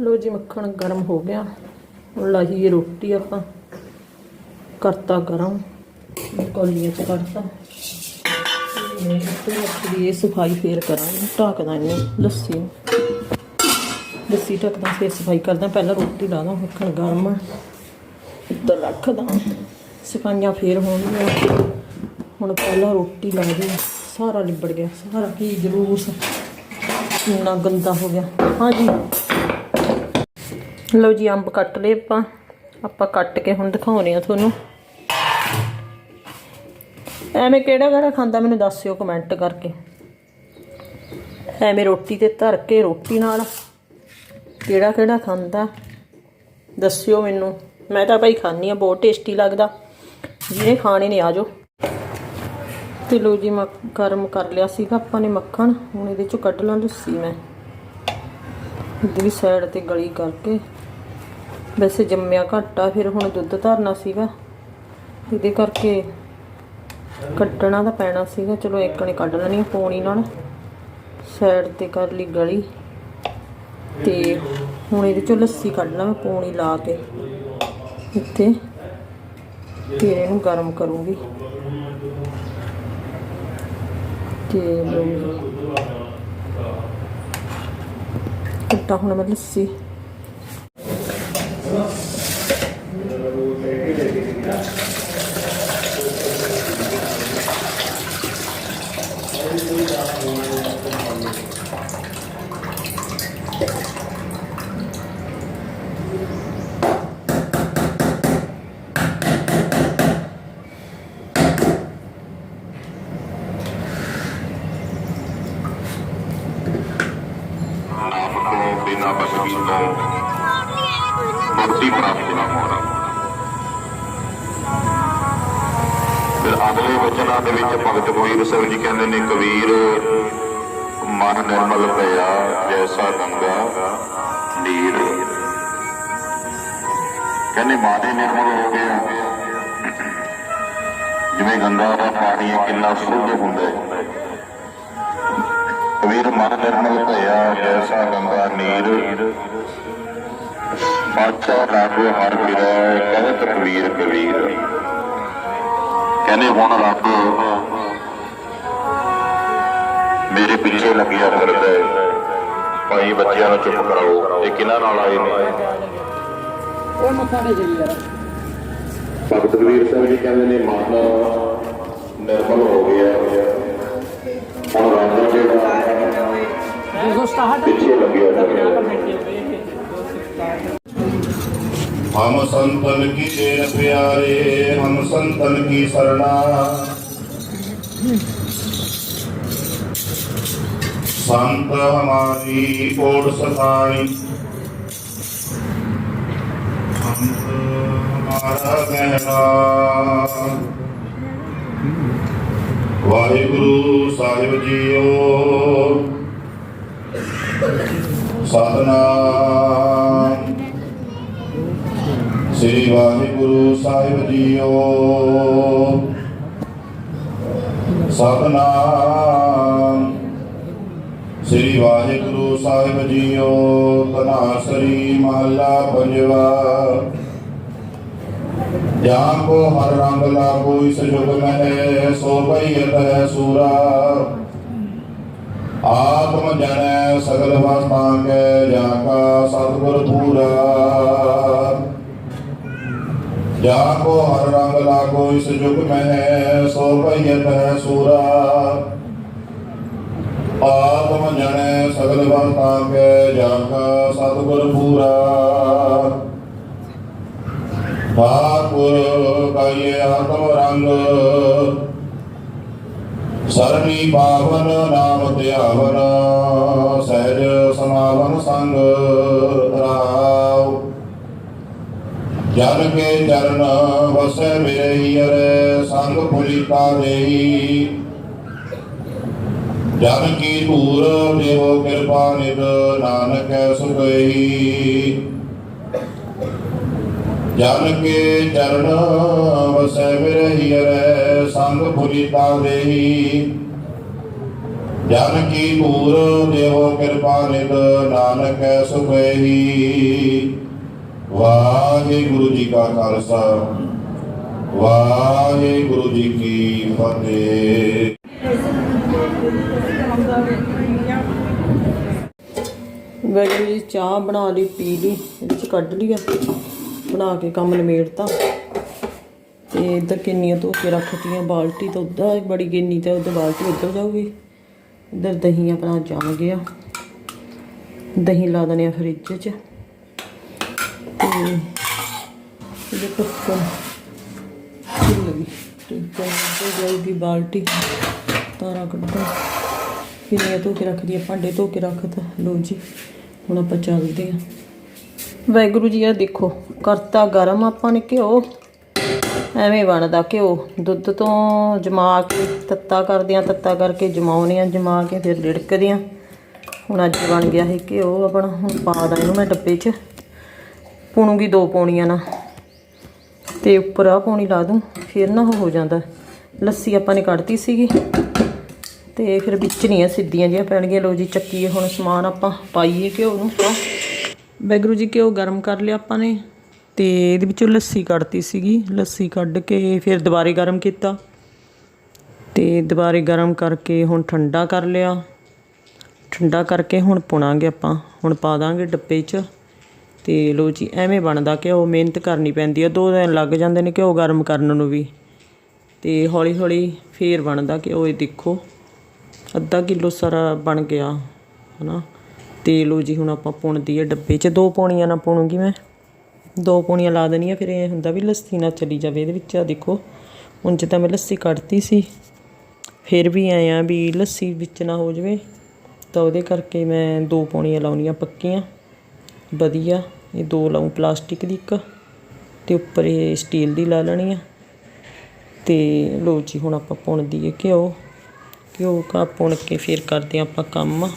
ਲੋ ਜੀ, ਮੱਖਣ ਗਰਮ ਹੋ ਗਿਆ। ਹੁਣ ਲਾਈਏ ਰੋਟੀ ਆਪਾਂ। ਕਰਤਾ ਗਰਮ। ਕੋਲੀਆਂ ਚ ਕਰਤਾ। ਤੇ ਉੱਤੇ ਰੱਖ ਸਫ਼ਾਈ ਫੇਰ ਕਰਾਂਗੇ। ਢੱਕਦਾ ਇਹਨੂੰ ਲੱਸੀ ਲੱਸੀ ਢੱਕਦਾ, ਫੇਰ ਸਫ਼ਾਈ ਕਰਦਾ। ਪਹਿਲਾਂ ਰੋਟੀ ਲਾ ਦਾਂ, ਮੱਖਣ ਗਰਮ। ਆ। ਰੱਖਦਾ ਸਫਾਈਆਂ ਫੇਰ ਹੋਣਗੀਆਂ। ਹੁਣ ਪਹਿਲਾਂ ਰੋਟੀ ਲਾ ਦੇ ਸਾਰਾ ਲਿਬੜ ਗਿਆ। ਸਾਰਾ ਕੀ ਜਲੂਸ। ਕਿੰਨਾ ਗੰਦਾ ਹੋ ਗਿਆ। ਹਾਂਜੀ। ਲਓ ਜੀ, ਅੰਬ ਕੱਟ ਲਏ ਆਪਾਂ। ਆਪਾਂ ਕੱਟ ਕੇ ਹੁਣ ਦਿਖਾਉਣੇ ਆ ਤੁਹਾਨੂੰ। ਐਵੇਂ ਕਿਹੜਾ ਕਿਹੜਾ ਖਾਂਦਾ ਮੈਨੂੰ ਦੱਸਿਓ ਕਮੈਂਟ ਕਰਕੇ। ਐਵੇਂ ਰੋਟੀ ਤੇ ਧਰ ਕੇ ਰੋਟੀ ਨਾਲ ਕਿਹੜਾ ਕਿਹੜਾ ਖਾਂਦਾ, ਦੱਸਿਓ ਮੈਨੂੰ। ਮੈਂ ਤਾਂ ਭਾਈ ਖਾਣੀ ਆ ਬਹੁਤ ਟੇਸਟੀ ਲੱਗਦਾ। ਜਿਹਨੇ ਖਾਣੇ ਨੇ ਆਜੋ ਤੇ ਲੋ ਜੀ ਮੈਂ ਗਰਮ ਕਰ ਲਿਆ ਸੀਗਾ ਆਪਾਂ ਨੇ ਮੱਖਣ। ਹੁਣ ਇਹਦੇ ਚੋਂ ਕੱਢ ਲਾਂ ਲੱਸੀ ਮੈਂ। ਇਧਰਲੀ ਸਾਈਡ ਤੇ ਗਲੀ ਕਰਕੇ। ਵੈਸੇ ਜੰਮਿਆ ਘੱਟਾ ਫਿਰ ਹੁਣ ਦੁੱਧ ਧਰਨਾ ਸੀਗਾ। ਇਹਦੇ ਕਰਕੇ ਕੱਢਣਾ ਤਾਂ ਪੈਣਾ ਸੀਗਾ। ਚਲੋ ਇੱਕ ਨੇ ਕੱਢ ਲੈਣੀ ਆ, ਪੌਣੀ ਨਾਲ। ਸਾਈਡ ਤੇ ਕਰ ਲਈ ਗਲੀ। ਤੇ ਹੁਣ ਇਹਦੇ ਚੋਂ ਲੱਸੀ ਕੱਢ ਲਾਂ ਮੈਂ, ਪੌਣੀ ਲਾ ਕੇ। ਇੱਥੇ। ਤੇ ਇਹਨੂੰ ਗਰਮ ਕਰੂੰਗੀ। ਤੇ ਲਓ ਕੱਟਾ ਹੁਣ ਮੈਂ ਲੱਸੀ। ਫਿਰ ਅਗਲੇ ਵਚਨਾਂ ਦੇ ਵਿੱਚ ਭਗਤ ਕਬੀਰ ਸਾਹਿਬ ਜੀ ਕਹਿੰਦੇ ਨੇ, ਕਬੀਰ, ਮਨ ਨਿਰਮਲ ਭਇਆ ਜੈਸਾ ਗੰਗਾ, ਨੀਰ। ਕਹਿੰਦੇ ਮਾਦੇ ਨਿਰਮਲ ਹੋ ਗਿਆ। ਜਿਵੇਂ ਗੰਗਾ ਦਾ ਪਾਣੀ ਕਿੰਨਾ ਸ਼ੁੱਧ ਹੁੰਦਾ ਹੈ। ਕਬੀਰ, ਮਨ ਨਿਰਮਲ ਭਇਆ ਜੈਸਾ ਗੰਗਾ, ਨੀਰ। ਬਾਦਸ਼ਾਹ ਲਾਗੋ ਹਰ ਫਿਰੈ, ਕਹਿਤ ਕਬੀਰ ਕਬੀਰ। ਕਹਿੰਦੇ ਹੁਣ ਰੱਬ ਮੇਰੇ ਪਿੱਛੇ ਲੱਗਿਆ ਫਿਰਦਾ ਹੈ ਭਾਈ ਬੱਚਿਆਂ ਨੂੰ ਚੁੱਪ ਕਰਾਓ ਇਹ ਕਿਹਨਾਂ ਨਾਲ ਆਏ ਨੇ ਉਹ ਮੱਖਾ ਦੇ ਜਲੀ ਯਾਰ ਭਗਤ ਕਬੀਰ ਸਾਹਿਬ ਜੀ ਕਹਿੰਦੇ ਨੇ ਮਨ ਨਿਰਮਲ ਹੋ ਗਿਆ ਹੁਣ ਰੱਬ ਜਿਹੜਾ ਦੇਖੋ ਸਟਾਰਟ ਪਿੱਛੇ ਲੱਗਿਆ ਫਿਰਦਾ ਹੈ हम संतन की तेर प्यारे हम संतन की शरणा संत हमारी ओर सखाई संत हमारा कहना वाहिगुरु साहिब जीओ सतनाम ਵਾਹਿਗੁਰੂ ਸਾਹਿਬ ਜੀਓ। ਸਤਨਾਮ। ਸ੍ਰੀ ਵਾਹਿਗੁਰੂ ਸਾਹਿਬ ਜੀਓ ਤਨਾਸਰੀ ਮਹੱਲਾ ਪੰਜਵਾ। ਜਾਂ ਕੋ ਹਰ ਰੰਗ ਲਾਗੋ ਇਸ ਜੁਗ ਮਹਿ ਸੋ ਭਈਤ ਹੈ ਸੂਰਾ। ਆਤਮ ਜਨੈ ਸਗਲ ਵਸਤਾਂ ਕੈ, ਜਾ ਕਾ ਸਤਿਗੁਰ ਪੂਰਾ। ਜਾ ਕੋ ਹਰ ਰੰਗ ਲਾਗੋ, ਇਸ ਜੁਗ ਮਹਿ ਸੋ ਭਈਤ ਹੈ ਸੂਰਾ। ਆਤਮ ਜਨੈ ਸਗਲ ਵਸਤਾਂ ਕੈ ਜਾ ਕਾ ਸਤਿਗੁਰ ਪੂਰਾ। ਠਾਕੁਰ ਕਾਇ ਆਤਮ ਰੰਗ। ਸਰਣੀ ਪਾਵਨ ਨਾਮ ਧਿਆਵਨ, ਸਹਿਜ ਸਮਾਵਨ ਸੰਗ ਰਾਵ ਜਨ ਕੇ ਚਰਨ ਵਸੈ ਮੇਰੇ ਹੀਰੇ ਸੰਗ ਪੁਲਿਤਾ ਦੇਈ ਜਨ ਕੀ ਧੂਰ ਦੇਵੋ ਕਿਰਪਾ ਨਿਦ ਨਾਨਕ ਸੁਖਈ ਜਨ ਕੇ ਚਰਨ ਵਸੈ ਮੇਰੇ ਸੰਗ ਪੁਲਿਤਾ ਦੇਈ ਜਨ ਕੀ ਪੂਰ ਦੇਵੋ ਕਿਰਪਾ ਨਿਦ ਨਾਨਕ ਸੁਖੇਹੀ ਵਾਹਿਗੁਰੂ ਜੀ ਕਾ ਖਾਲਸਾ, ਵਾਹਿਗੁਰੂ ਜੀ ਕੀ ਫਤਿਹ। ਵੈਗਰੂ ਚਾਹ ਬਣਾ ਲਈ, ਪੀ ਲਈ, ਇਹਦੇ ਚ ਕੱਢ ਲਿਆ ਬਣਾ ਕੇ ਕੰਮ ਨਿਮੇੜਤਾ। ਤੇ ਇੱਧਰ ਕਿੰਨੀਆਂ ਧੋ ਕੇ ਰੱਖਤੀਆਂ, ਬਾਲਟੀ ਤਾਂ ਉੱਧਰ ਬੜੀ ਗਿੰਨੀ ਤੇ ਉੱਧਰ ਬਾਲਟੀ ਉੱਧਰ ਜਾਊਗੀ। ਇੱਧਰ ਦਹੀਂ ਆਪਣਾ ਜੰਮ ਗਿਆ। ਦਹੀਂ ਲਾ ਦਨੇ ਫਰਿੱਜ 'ਚ। ਤੇ ਇਹਦੇ ਪੱਕਾ ਲੱਗੀ। ਤੇ ਤੇ ਜਾਊਗੀ ਬਾਲਟੀ। ਤਾਰਾ ਕੱਢਾਂ। ਕਿੰਨੀਆਂ ਧੋ ਕੇ ਰੱਖਦੀ ਆ ਭਾਂਡੇ ਧੋ ਕੇ ਰੱਖਤਾ ਲੋ ਜੀ, ਹੁਣ ਆਪਾਂ ਚੱਲਦੇ ਆ ਵਾਹਿਗੁਰੂ ਜੀ ਆ ਦੇਖੋ, ਕਰਤਾ ਗਰਮ, ਆਪਾਂ ਨੇ ਘਿਓ। ਐਵੇਂ ਬਣਦਾ ਘਿਓ। ਦੁੱਧ ਤੋਂ ਜਮਾ ਕੇ ਤੱਤਾ ਕਰਦੇ ਆ ਤੱਤਾ ਕਰਕੇ ਜਮਾਉਨੇ ਆ ਜਮਾ ਕੇ ਫਿਰ ਰਿੜਕਦੇ ਆ ਹੁਣ ਅੱਜ ਬਣ ਗਿਆ ਇਹ ਘਿਓ ਆਪਣਾ, ਹੁਣ ਪਾ ਦਾਂ ਇਹਨੂੰ ਮੈਂ ਡੱਬੇ 'ਚ। ਪੁਣੂਗੀ ਦੋ ਪੌਣੀਆਂ ਨਾਲ। ਤੇ ਉੱਪਰ ਆ ਪੌਣੀ ਲਾ ਦੂੰ, ਫਿਰ ਨਾ ਹੋ ਜਾਂਦਾ। ਲੱਸੀ ਆਪਾਂ ਨੇ ਕੱਢਤੀ ਸੀਗੀ। ਤੇ ਫਿਰ ਵਿੱਚ ਨਹੀਂ ਆ, ਸਿੱਧੀਆਂ ਜਿਹੀਆਂ ਪੈਣਗੀਆਂ। ਲੋ ਜੀ, ਚੱਕੀਏ ਹੁਣ ਸਮਾਨ ਆਪਾਂ, ਪਾਈਏ ਘਿਓ ਨੂੰ ਵੈਗਰੂ ਜੀ, ਘਿਓ ਗਰਮ ਕਰ ਲਿਆ ਆਪਾਂ ਨੇ। ਤੇ ਇਹਦੇ ਵਿੱਚੋਂ ਲੱਸੀ ਕੱਢਤੀ ਸੀਗੀ। ਲੱਸੀ ਕੱਢ ਕੇ ਫਿਰ ਦੁਬਾਰੇ ਗਰਮ ਕੀਤਾ। ਤੇ ਦੁਬਾਰੇ ਗਰਮ ਕਰਕੇ ਹੁਣ ਠੰਡਾ ਕਰ ਲਿਆ। ਠੰਡਾ ਕਰਕੇ ਹੁਣ ਪੁਣਾਂਗੇ ਆਪਾਂ। ਹੁਣ ਪਾ ਦਾਂਗੇ ਡੱਬੇ 'ਚ। ਤੇ ਲੋ ਜੀ, ਐਵੇਂ ਬਣਦਾ ਘਿਓ ਮਿਹਨਤ ਕਰਨੀ ਪੈਂਦੀ ਆ, ਦੋ ਦਿਨ ਲੱਗ ਜਾਂਦੇ ਨੇ ਘਿਓ ਗਰਮ ਕਰਨ ਨੂੰ ਵੀ। ਤੇ ਹੌਲੀ ਹੌਲੀ ਫੇਰ ਬਣਦਾ ਘਿਓ ਇਹ ਦੇਖੋ, ਅੱਧਾ ਕਿਲੋ ਸਾਰਾ ਬਣ ਗਿਆ, ਹਨਾ। ਤੇ ਲੋ ਜੀ, ਹੁਣ ਆਪਾਂ ਪੁਣਦੀ ਹੈ ਡੱਬੇ 'ਚ। ਦੋ ਪੌਣੀਆਂ ਨਾ ਪੁਣੂਗੀ ਮੈਂ। ਦੋ ਪੌਣੀਆਂ ਲਾ ਦੇਣੀਆਂ, ਫਿਰ ਇਹ ਹੁੰਦਾ ਵੀ ਲੱਸੀ ਨਾ ਚਲੀ ਜਾਵੇ ਇਹਦੇ ਵਿੱਚ। ਆ ਦੇਖੋ ਉਂਝ ਤਾਂ ਮੈਂ ਲੱਸੀ ਕੱਢਤੀ ਸੀ, ਫਿਰ ਵੀ ਐਂ ਆ ਵੀ ਲੱਸੀ ਵਿੱਚ ਨਾ ਹੋ ਜਾਵੇ, ਤਾਂ ਉਹਦੇ ਕਰਕੇ ਮੈਂ ਦੋ ਪੌਣੀਆਂ ਲਾਉਣੀਆਂ ਪੱਕੀਆਂ। ਵਧੀਆ। ਇਹ ਦੋ ਲਾਊਂ ਪਲਾਸਟਿਕ ਦੀ ਇੱਕ ਅਤੇ ਉੱਪਰ ਇਹ ਸਟੀਲ ਦੀ ਲਾ ਲੈਣੀ ਆ। ਤੇ ਲੋ ਜੀ, ਹੁਣ ਆਪਾਂ ਪੁਣ ਦਈਏ ਘਿਓ। ਘਿਓ ਕਾ ਪੁਣ ਕੇ ਫਿਰ ਕਰਦੇ ਆਪਾਂ ਕੰਮ।